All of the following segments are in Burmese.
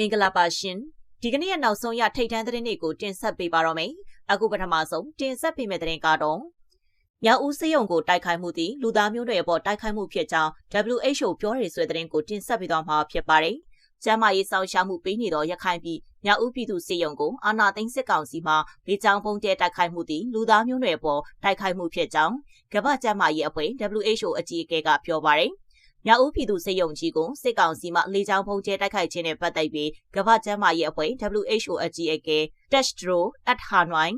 မင်္ဂလာပါရှင်ဒီကနေ့ရဲ့နောက်ဆုံးရထိတ်တန်းသတင်းတွေကိုတင်ဆက်ပေးပါတော့မယ်အခုပထမဆုံးတင်ဆက်ပေးမယ့်သတင်းကတော့မြောက်ဦးစေယုံကိုတိုက်ခိုက်မှုသည်လူသားမျိုးတွေအပေါ်တိုက်ခိုက်မှုဖြစ်ကြောင်း WHO ပြောရတဲ့သတင်းကိုတင်ဆက်ပေးသွားမှာဖြစ်ပါတယ်ကျမ်းမာရေးဆောင်ရှားမှုပေးနေသောရခိုင်ပြည်မြောက်ဦးပြည်သူစေယုံကိုအာဏာသိမ်းစစ်ကောင်စီမှလေကြောင်းပုံကျဲတိုက်ခိုက်မှုသည်လူသားမျိုးတွေအပေါ်တိုက်ခိုက်မှုဖြစ်ကြောင်းကမ္ဘာ့ကျန်းမာရေးအဖွဲ့ WHO အကြီးအကဲကပြောပါတယ်။ မြောက်ဦးပြည်သူစစ်ရုံကြီးကိုစစ်ကောင်စီမှလေကြောင်းဖုံးကျဲတိုက်ခိုက်ခြင်းနဲ့ပတ်သက်ပြီးကမ္ဘာ့ကျန်းမာရေးအဖွဲ့ WHO အကြီးအကဲ Tedros Adhanom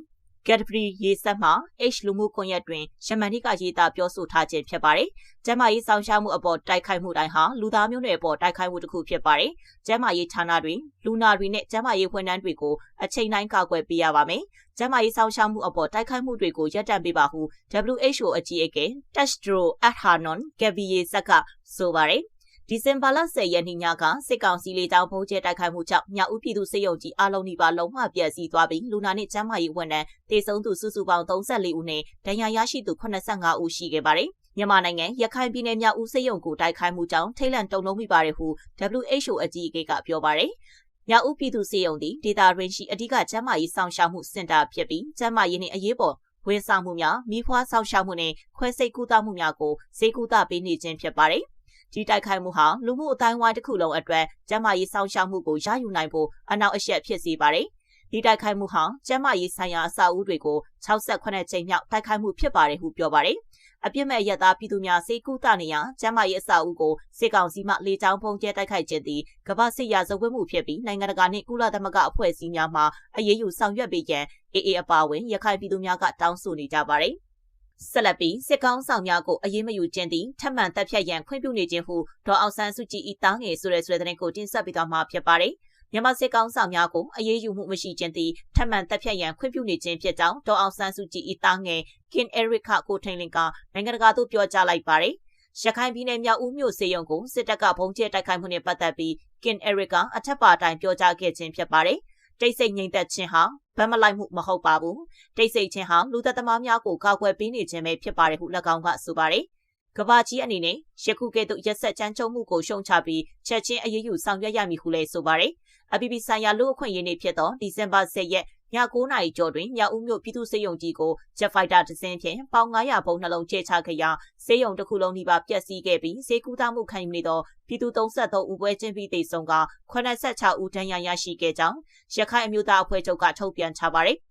ကက်ဒပရီရေးဆက်မှာ H လူမှုကွန်ရက်တွင်ယမန်နိကရေးသားပြောဆိုထားခြင်းဖြစ်ပါတယ်။ကျန်းမာရေးဆောင်ရှားမှုအပေါ်တိုက်ခိုက်မှုတိုင်းဟာလူသားမျိုးနွယ်အပေါ်တိုက်ခိုက်မှုတစ်ခုဖြစ်ပါတယ်။ကျန်းမာရေးဌာနတွင်လူနာတွေနဲ့ကျန်းမာရေးဝန်ထမ်းတွေကိုအချိန်တိုင်းကာကွယ်ပေးရပါမယ်။ကျန်းမာရေးဆောင်ရှားမှုအပေါ်တိုက်ခိုက်မှုတွေကိုရပ်တန့်ပေးပါဟု WHO အကြီးအကဲ Tedros Adhanom Ghebreyesus ကဆိုပါတယ်။ ဒီဇင်ဘာလ10ရက်နေ့ညကစစ်ကောင်စီလေကြောင်းဖုံးကျဲတိုက်ခိုက်မှုကြောင့်မြောက်ဦးပြည်သူစစ်ရုံကြီးအလုံးနီပါလုံးဝပြည့်စည်သွားပြီးလူနာနဲ့ကျန်းမာရေးဝန်ထမ်းတေဆုံးသူစုစုပေါင်း34ဦးနဲ့ဒဏ်ရာရရှိသူ85ဦးရှိခဲ့ပါတယ်။မြန်မာနိုင်ငံရခိုင်ပြည်နယ်မြောက်ဦးစစ်ရုံကိုတိုက်ခိုက်မှုကြောင့်ထိတ်လန့်တုန်လှုပ်မိပါတယ်ဟု WHO အကြီးအကဲကပြောပါတယ်။မြောက်ဦးပြည်သူစစ်ရုံသည်ဒေတာရင်းရှိအဓိကကျန်းမာရေးဆောင်ရှားမှုစင်တာဖြစ်ပြီးကျန်းမာရေးနှင့်အရေးပေါ်ဝန်ဆောင်မှုများမိဖွားဆောင်ရှားမှုနဲ့ခွဲစိတ်ကူတာမှုများကိုဈေးကူတာပေးနေခြင်းဖြစ်ပါတယ်။ ဒီတိုက်ခိုက်မှုဟာလူမှုအတိုင်းဝိုင်းတစ်ခုလုံးအတွက်ကျန်းမာရေးစောင့်ရှောက်မှုကိုရယူနိုင်ဖို့အနောက်အရှက်ဖြစ်စေပါတယ်။ဒီတိုက်ခိုက်မှုဟာကျန်းမာရေးဆိုင်ရာအဆောက်အဦတွေကို68ချိန်မြောက်တိုက်ခိုက်မှုဖြစ်ပါတယ်ဟုပြောပါတယ်။အပြစ်မဲ့ရသားပြည်သူများစေကူတာနေရကျန်းမာရေးအဆောက်အဦကိုစစ်ကောင်စီမှလေကြောင်းဖုံးကျဲတိုက်ခိုက်ခြင်းသည်ကမ္ဘာစစ်ရာဇဝတ်မှုဖြစ်ပြီးနိုင်ငံတကာနှင့်ကုလသမဂ္ဂအဖွဲ့အစည်းများမှအရေးယူဆောင်ရွက်ပေးရန်အေအေအပါအဝင်ရခိုင်ပြည်သူများကတောင်းဆိုနေကြပါတယ်။ ဆက်လက်ပြီးစစ်ကောင်းဆောင်များကိုအရေးမယူခြင်းသည်ထပ်မံတပ်ဖြတ်ရန်ခွင့်ပြုနေခြင်းဟုဒေါ်အောင်ဆန်းစုကြည်၏တားငယ်ဆိုတဲ့ဆိုတဲ့တဲ့ကိုတင်ဆက်ပေးသွားမှာဖြစ်ပါတယ်။မြန်မာစစ်ကောင်းဆောင်များကိုအရေးယူမှုမရှိခြင်းသည်ထပ်မံတပ်ဖြတ်ရန်ခွင့်ပြုနေခြင်းဖြစ်ကြောင်းဒေါ်အောင်ဆန်းစုကြည်၏တားငယ်ကင်အဲရစ်ခကိုထိန်လင်ကနိုင်ငံတကာသို့ပြောကြားလိုက်ပါတယ်။ရခိုင်ပြည်နယ်မြောက်ဦးမြို့စေယုံကိုစစ်တပ်ကဘုံကျဲတိုက်ခိုက်မှုနဲ့ပတ်သက်ပြီးကင်အဲရစ်ကအထက်ပါတိုင်းပြောကြားခဲ့ခြင်းဖြစ်ပါတယ်။ တိတ်ဆိတ်ငြိမ်သက်ခြင်းဟာဗတ်မလိုက်မှုမဟုတ်ပါဘူးတိတ်ဆိတ်ခြင်းဟာလူသက်သမားများကိုကာကွယ်ပေးနေခြင်းပဲဖြစ်ပါတယ်ဟု၎င်းကဆိုပါတယ်ကဘာကြီးအနေနဲ့ယခုကဲ့သို့ရက်ဆက်ကြမ်းကြုတ်မှုကိုရှုံချပြီးချက်ချင်းအရေးယူဆောင်ရွက်ရမည်ဟုလည်းဆိုပါတယ်။အပြည်ပြည်ဆိုင်ရာလူ့အခွင့်အရေးနေ့ဖြစ်သောဒီဇင်ဘာ10ရက် ည9နာရီကျော်တွင်မြောက်ဦးမြို့ပြည်သူ့စေယုံကြီးကိုဂျက်ဖိုက်တာတစ်စင်းဖြင့်ပေါင်900ဘုံနှလုံးချချခဲ့ရာစေယုံတစ်ခုလုံးဒီပါပျက်စီးခဲ့ပြီးဈေးကူးသားမှုခံယူနေသောပြည်သူ33ဦးပွဲချင်းပြီးတိတ်ဆုံးက86ဦးဒဏ်ရာရရှိခဲ့ကြောင်းရခိုင်အမျိုးသားအဖွဲ့ချုပ်ကထုတ်ပြန်ထားပါတယ်။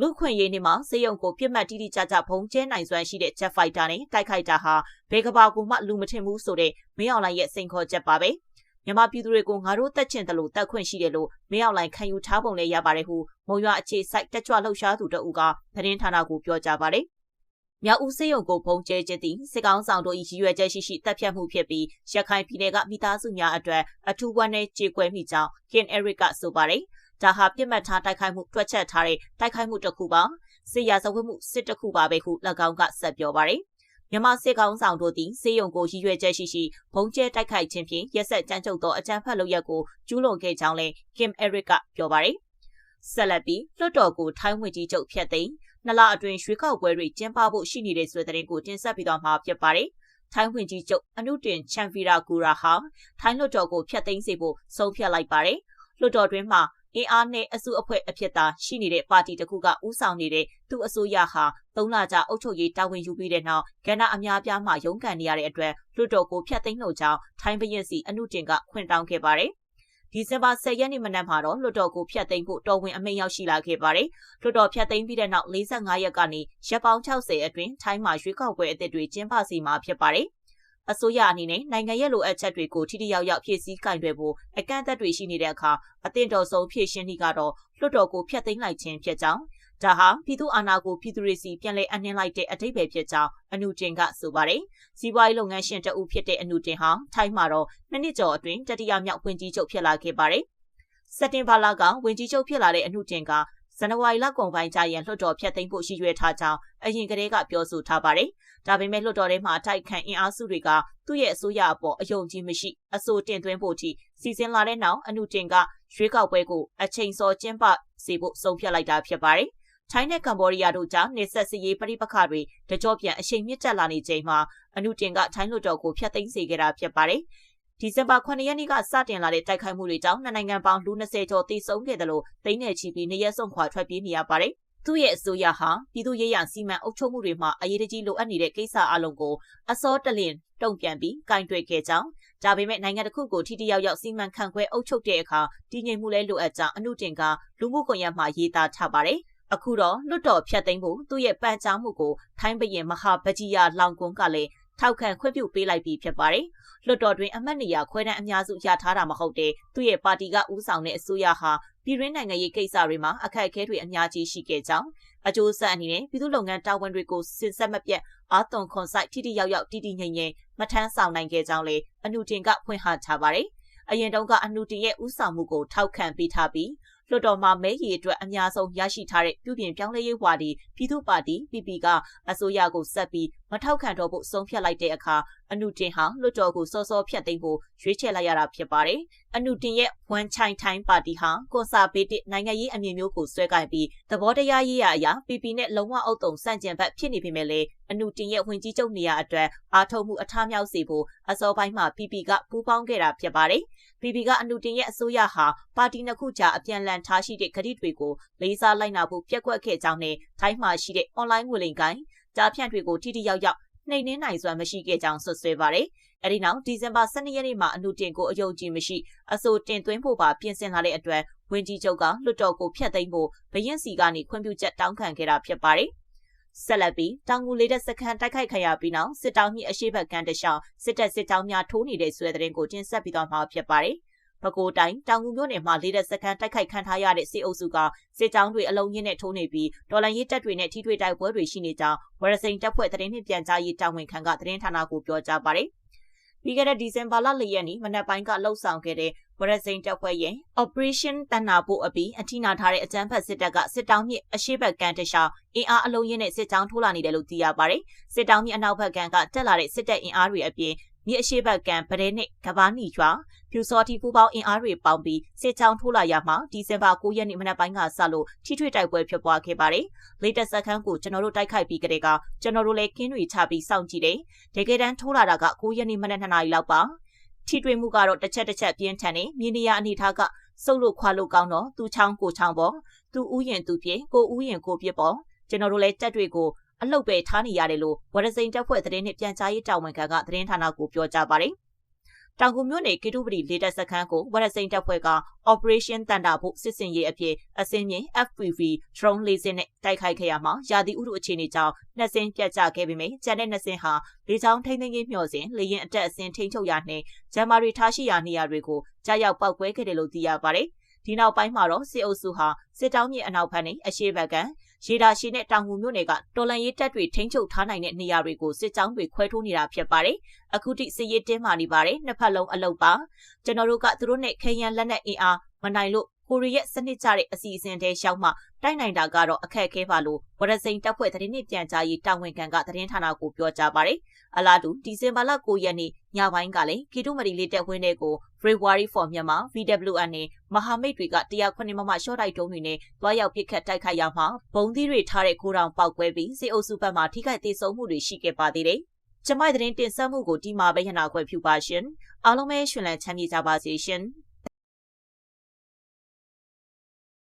လူခွင့်ရေးနေ့မှာစေယုံကိုပြစ်မှတ်တိတိကျကျဖုံးကျဲနိုင်စွမ်းရှိတဲ့ Jet Fighter နဲ့တိုက်ခိုက်တာဟာဘေကဘာကူမှလူမထင်ဘူးဆိုတဲ့မင်းအောင်လှိုင်ရဲ့စိန်ခေါ်ချက်ပါပဲ။ မြန်မာပြည်သူတွေကိုငါတို့တက်ချင်တယ်လို့တက်ခွင့်ရှိတယ်လို့မင်းအောင်လှိုင်ခံယူထားပုံလည်းရပါတယ်ဟုမုံရွာအခြေစိုက်တက်ကြွလှုပ်ရှားသူတအူကသတင်းဌာနကိုပြောကြားပါတယ်။မြောက်ဦးစေယုံကိုဖုံကျဲခြင်းသည်စစ်ကောင်းဆောင်တို့၏ရည်ရွယ်ချက်ရှိရှိတပ်ဖြတ်မှုဖြစ်ပြီးရခိုင်ပြည်နယ်ကမိသားစုများအတွက်အထူးဝမ်းနဲ့ကြေကွဲမိကြောင်းခင်အရစ်ကဆိုပါတယ်။ဒါဟာပြစ်မှတ်ထားတိုက်ခိုက်မှုတွက်ချက်ထားတဲ့တိုက်ခိုက်မှုတစ်ခုပါစစ်ရာဇဝတ်မှုစစ်တစ်ခုပါပဲဟု၎င်းကဆက်ပြောပါတယ် မြန်မာစစ်ကောင်ဆောင်တို့သည်စေယုံကိုရည်ရွယ်ချက်ရှိရှိဘုံကျဲတိုက်ခိုက်ခြင်းဖြင့်ရက်ဆက်ကြမ်းကြုတ်သောအကြမ်းဖက်လုပ်ရက်ကိုကျူးလွန်ခဲ့ကြောင်းလည်း Kim Eric ကပြောပါတယ်။ဆက်လက်ပြီးလွှတ်တော်ကိုထိုင်းဝင်ကြီးချုပ်ဖျက်သိမ်းနှစ်လအတွင်းရွေးကောက်ပွဲတွေကျင်းပဖို့ရှိနေတဲ့ဆိုတဲ့သတင်းကိုတင်ဆက်ပြီးတော့မှာဖြစ်ပါတယ်။ထိုင်းဝင်ကြီးချုပ်အနုတင်ချန်ဖီရာကူရာဟာထိုင်းလွှတ်တော်ကိုဖျက်သိမ်းစေဖို့ဆုံးဖြတ်လိုက်ပါတယ်။လွှတ်တော်တွင်းမှာ အင်အားနဲ့အစုအဖွဲ့အဖြစ်သာရှိနေတဲ့ပါတီတစ်ခုကဥဆောင်နေတဲ့သူ့အစိုးရဟာသုံးလကြာအုပ်ချုပ်ရေးတာဝန်ယူပြီးတဲ့နောက်ကဏ္ဍအများပြားမှရုန်းကန်နေရတဲ့အတွက်လွှတ်တော်ကိုဖျက်သိမ်းလို့ကြောင်းထိုင်းဘရင်စီအမှုတင်ကခွင့်တောင်းခဲ့ပါတယ်။ဒီဇင်ဘာ10ရက်နေ့မနက်မှာတော့လွှတ်တော်ကိုဖျက်သိမ်းဖို့တော်ဝင်အမိန့်ရောက်ရှိလာခဲ့ပါတယ်။လွှတ်တော်ဖျက်သိမ်းပြီးတဲ့နောက်45ရက်ကနေရက်ပေါင်း60အတွင်းထိုင်းမှာရွေးကောက်ပွဲအသစ်တွေကျင်းပစီမှာဖြစ်ပါတယ်။ အစိုးရအနေနဲ့နိုင်ငံရဲ့လိုအပ်ချက်တွေကိုထိထိရောက်ရောက်ဖြည့်ဆည်းကင်တွယ်ဖို့အကန့်အသတ်တွေရှိနေတဲ့အခါအသင့်တော်ဆုံးဖြည့်ရှင်းနည်းကတော့လွှတ်တော်ကိုဖျက်သိမ်းလိုက်ခြင်းဖြစ်ကြောင်းဒါဟာပြည်သူအာဏာကိုပြည်သူတွေစီပြန်လည်အနှင်းလိုက်တဲ့အထိပ္ပယ်ဖြစ်ကြောင်းအနုတင်ကဆိုပါတယ်။စီးပွားရေးလုပ်ငန်းရှင်တဦးဖြစ်တဲ့အနုတင်ဟာထိုင်းမှာတော့နှစ်နှစ်ကျော်အတွင်းတတိယမြောက်ဝင်ကြီးချုပ်ဖြစ်လာခဲ့ပါတယ်။စက်တင်ဘာလကဝင်ကြီးချုပ်ဖြစ်လာတဲ့အနုတင်က ဇန်နဝါရီလကုန်ပိုင်းကျရင်လွှတ်တော်ဖျက်သိမ်းဖို့ရည်ရွယ်ထားကြောင်းအရင်ကတည်းကပြောဆိုထားပါတယ်။ဒါပေမဲ့လွှတ်တော်ထဲမှာအတိုက်ခံအင်အားစုတွေကသူ့ရဲ့အစိုးရအပေါ်အယုံကြည်မရှိအဆိုတင်သွင်းဖို့ထိစီစဉ်လာတဲ့နောက်အနုတင်ကရွေးကောက်ပွဲကိုအချိန်စောကျင်းပစေဖို့ဆုံးဖြတ်လိုက်တာဖြစ်ပါတယ်။ထိုင်းနဲ့ကမ္ဘောဒီးယားတို့ကြားနေဆက်စရေးပြိပခါတွေတကြောပြန်အချိန်မြင့်တက်လာနေချိန်မှာအနုတင်ကထိုင်းလွှတ်တော်ကိုဖျက်သိမ်းစေခဲ့တာဖြစ်ပါတယ်။ ဒီဇင်ဘာ9ရက်နေ့ကစတင်လာတဲ့တိုက်ခိုက်မှုတွေကြောင့်နိုင်ငံပေါင်းလူ20ကျော်တိစုံခဲ့တယ်လို့သိန်းနယ်ချီပြီးနေရက်ဆုံးခွာထွက်ပြေးနေရပါတယ်။သူ့ရဲ့အစိုးရဟာပြည်သူ့ရေးရစီမံအုပ်ချုပ်မှုတွေမှာအရေးတကြီးလိုအပ်နေတဲ့ကိစ္စအလုံးကိုအစောတလင်တုံ့ပြန်ပြီးကင်တွယ်ခဲ့ကြောင်းဒါပေမဲ့နိုင်ငံတစ်ခုကိုထိတိယောက်ယောက်စီမံခန့်ခွဲအုပ်ချုပ်တဲ့အခါတည်ငြိမ်မှုလဲလိုအပ်ကြောင်းအမှုတင်ကလူမှုကွန်ရက်မှာရေးသားထားပါတယ်။အခုတော့လွတ်တော်ဖြတ်သိမ်းဖို့သူ့ရဲ့ပန်ကြားမှုကိုထိုင်းဘရင်မဟာဗကြီးယာလောင်ကွန်းကလည်း ထောက်ခံခွင့်ပြုပေးလိုက်ပြီးဖြစ်ပါတယ်။လွတ်တော်တွင်အမတ်နေရာခွဲတန်းအများစုရထားတာမဟုတ်တဲ့သူ့ရဲ့ပါတီကဦးဆောင်တဲ့အစိုးရဟာပြည်ရင်းနိုင်ငံရေးကိစ္စတွေမှာအခက်အခဲတွေအများကြီးရှိခဲ့ကြောင်းအကျိုးဆက်အနေနဲ့ပြည်သူ့လုပ်ငန်းတာဝန်တွေကိုစင်ဆက်မပြတ်အာသွန်ခွန်ဆိုင်ထိထိရောက်ရောက်တည်တည်ငြိမ်ငြိမ်မထမ်းဆောင်နိုင်ခဲ့ကြောင်းလေအနုတင်ကဖွင့်ဟထားပါတယ်။အရင်တုန်းကအနုတင်ရဲ့ဥဆောင်မှုကိုထောက်ခံပေးထားပြီးလွှတ်တော်မှာမဲရီအတွက်အများဆုံးရရှိထားတဲ့ပြုပြင်ပြောင်းလဲရေးဝါဒီပြည်သူ့ပါတီ PP ကအစိုးရကိုဆက်ပြီး မထောက်ခံတော့ဖို့ဆုံးဖြတ်လိုက်တဲ့အခါအနုတင်ဟာလွှတ်တော်ကိုစောစောဖျက်သိမ်းဖို့ရွေးချယ်လိုက်ရတာဖြစ်ပါတယ်။အနုတင်ရဲ့ဝန်ချိုင်ထိုင်းပါတီဟာကွန်ဆာဗေးတစ်နိုင်ငံရေးအမြင်မျိုးကိုဆွဲကိုင်ပြီးသဘောတရားရေးရအရာ PP နဲ့လုံးဝအုပ်တုံစန့်ကျင်ဘက်ဖြစ်နေပေမဲ့လည်းအနုတင်ရဲ့ဝင်ကြီးချုပ်နေရာအတွက်အားထုတ်မှုအထားမြောက်စေဖို့အစောပိုင်းမှာ PP ကပူးပေါင်းခဲ့တာဖြစ်ပါတယ်။ PP ကအနုတင်ရဲ့အစိုးရဟာပါတီနှစ်ခုကြားအပြန်အလှန်ထားရှိတဲ့ကတိတွေကိုလေးစားလိုက်နာဖို့ပြက်ကွက်ခဲ့ကြောင်းနဲ့ထိုင်းမှာရှိတဲ့ online ငွေလိမ်ကိုင်း ကြားဖြန့်တွေကိုထိထိရောက်ရောက်နှိမ်နှင်းနိုင်စွမ်းမရှိခဲ့ကြောင်းဆွဆွဲပါတယ်။အဲဒီနောက်ဒီဇင်ဘာ12ရက်နေ့မှာအနုတင်ကိုအယုံကြည်မရှိအဆိုတင်သွင်းဖို့ပါပြင်ဆင်လာတဲ့အတွက်ဝင်းကြီးချုပ်ကလွှတ်တော်ကိုဖျက်သိမ်းဖို့ဘရင်စီကနေခွင့်ပြုချက်တောင်းခံခဲ့တာဖြစ်ပါတယ်။ဆက်လက်ပြီးတောင်ငူလေးတဲ့စခန်းတိုက်ခိုက်ခံရပြီးနောက်စစ်တောင်းမြစ်အရှိဘက်ကမ်းတလျှောက်စစ်တပ်စစ်တောင်းများထိုးနေတဲ့ဆွဲတဲ့ရင်ကိုတင်ဆက်ပြီးတော့မှာဖြစ်ပါတယ်။ ပဲခူးတိုင်းတောင်ငူမြို့နယ်မှာလေးတဲ့စကန်တိုက်ခိုက်ခံထားရတဲ့စစ်အုပ်စုကစစ်ကြောင်းတွေအလုံးရင်းနဲ့ထိုးနေပြီးတော်လန်ရေးတပ်တွေနဲ့ထိတွေ့တိုက်ပွဲတွေရှိနေကြောင်းဝရစိန်တပ်ဖွဲ့သတင်းနှင့်ပြန်ကြားရေးတာဝန်ခံကသတင်းဌာနကိုပြောကြားပါတယ်။ပြီးခဲ့တဲ့ဒီဇင်ဘာလ၄ရက်နေ့မနက်ပိုင်းကလှုပ်ဆောင်ခဲ့တဲ့ဝရစိန်တပ်ဖွဲ့ရဲ့ Operation တန်နာဖို့အပြီးအထိနာထားတဲ့အကြမ်းဖက်စစ်တပ်ကစစ်တောင်းမြစ်အရှိဘက်ကန်တခြားအင်အားအလုံးရင်းနဲ့စစ်ကြောင်းထိုးလာနေတယ်လို့သိရပါတယ်။စစ်တောင်းမြစ်အနောက်ဘက်ကကန်ကတက်လာတဲ့စစ်တပ်အင်အားတွေအပြင် မြေအရှိဘက်ကံပရဲနဲ့ကဘာနီရွာဖြူစောတိပူပေါင်းအင်အားတွေပေါင်းပြီးစစ်ချောင်းထိုးလာရမှာဒီဇင်ဘာ9ရက်နေ့မနက်ပိုင်းကစလို့ထိထွေတိုက်ပွဲဖြစ်ပွားခဲ့ပါတယ်။လေတက်စခန်းကိုကျွန်တော်တို့တိုက်ခိုက်ပြီးကြတဲ့ကကျွန်တော်တို့လည်းကင်းတွေချပြီးစောင့်ကြည့်တယ်။တကယ်တမ်းထိုးလာတာက9ရက်နေ့မနက်2နာရီလောက်ပါ။ထိတွေ့မှုကတော့တစ်ချက်တစ်ချက်ပြင်းထန်နေမြေနေရအနေထားကစုပ်လို့ခွာလို့ကောင်းတော့သူချောင်းကိုချောင်းပေါ့သူဥယျင်သူပြေကိုဥယျင်ကိုပြစ်ပေါ့ကျွန်တော်တို့လည်းတက်တွေကို အလှုပ်ပဲထားနေရတယ်လို့ဝရစိန်တပ်ဖွဲ့သတင်းနဲ့ပြန်ကြားရေးတာဝန်ခံကသတင်းဌာနကိုပြောကြားပါတယ်။တောင်ကူမြို့နယ်ကေတုပတိလေတပ်စခန်းကိုဝရစိန်တပ်ဖွဲ့က Operation တန်တာဖို့စစ်စင်ရေးအဖြစ်အစင်းမြင့် FPV drone လေးစင်းနဲ့တိုက်ခိုက်ခဲ့ရမှာရာသီဥတုအခြေအနေကြောင့်နှစ်စင်းပြတ်ကျခဲ့ပေမယ့်ကျန်တဲ့နှစ်စင်းဟာလေကြောင်းထိန်းသိမ်းရေးမျှော်စင်လေရင်အတက်အစင်းထိန်းချုပ်ရာနှင့်ဂျမ်မာရီထားရှိရာနေရာတွေကိုကြားရောက်ပောက်ကွဲခဲ့တယ်လို့သိရပါတယ်။ဒီနောက်ပိုင်းမှာတော့စစ်အုပ်စုဟာစစ်တောင်းမြေအနောက်ဘက်နဲ့အရှေ့ဘက်က ရေဒါရှိနဲ့တောင်ငူမြို့နယ်ကတော်လန်ရေးတပ်တွေထိန်းချုပ်ထားနိုင်တဲ့နေရာတွေကိုစစ်ကြောင်းတွေခွဲထိုးနေတာဖြစ်ပါတယ်။အခုထိစစ်ရေးတင်းမာနေပါတယ်။နှစ်ဖက်လုံးအလုပ်ပါ။ကျွန်တော်တို့ကသူတို့နဲ့ခရမ်းလက်နက်အင်အားမနိုင်လို့ကိုရီးယားစနစ်ကြတဲ့အစီအစဉ်တွေရှောက်မှတိုက်နိုင်တာကတော့အခက်အခဲပါလို့ဝရစိန်တပ်ဖွဲ့သတင်းနှင့်ပြန်ကြားရေးတာဝန်ခံကသတင်းဌာနကိုပြောကြားပါတယ်။အလားတူဒီဇင်ဘာလ9ရက်နေ့ ညပိုင်းကလည်းကီတုမရီလေးတပ်ဝင်းတွေကို February for မြန်မာ VWN နဲ့မဟာမိတ်တွေက109မမရှော့တိုက်တုံးတွေနဲ့တွားရောက်ပစ်ခတ်တိုက်ခိုက်ရမှာဘုံသီးတွေထားတဲ့ကိုတောင်ပောက်ကွဲပြီးစစ်အုပ်စုဘက်မှထိခိုက်ဒေဆုံးမှုတွေရှိခဲ့ပါသေးတယ်။ကျမသတင်းတင်ဆက်မှုကိုဒီမှာပဲရနာခွဲဖြူပါရှင်။အားလုံးပဲရှင်လန်းချမ်းမြေကြပါစေရှင်။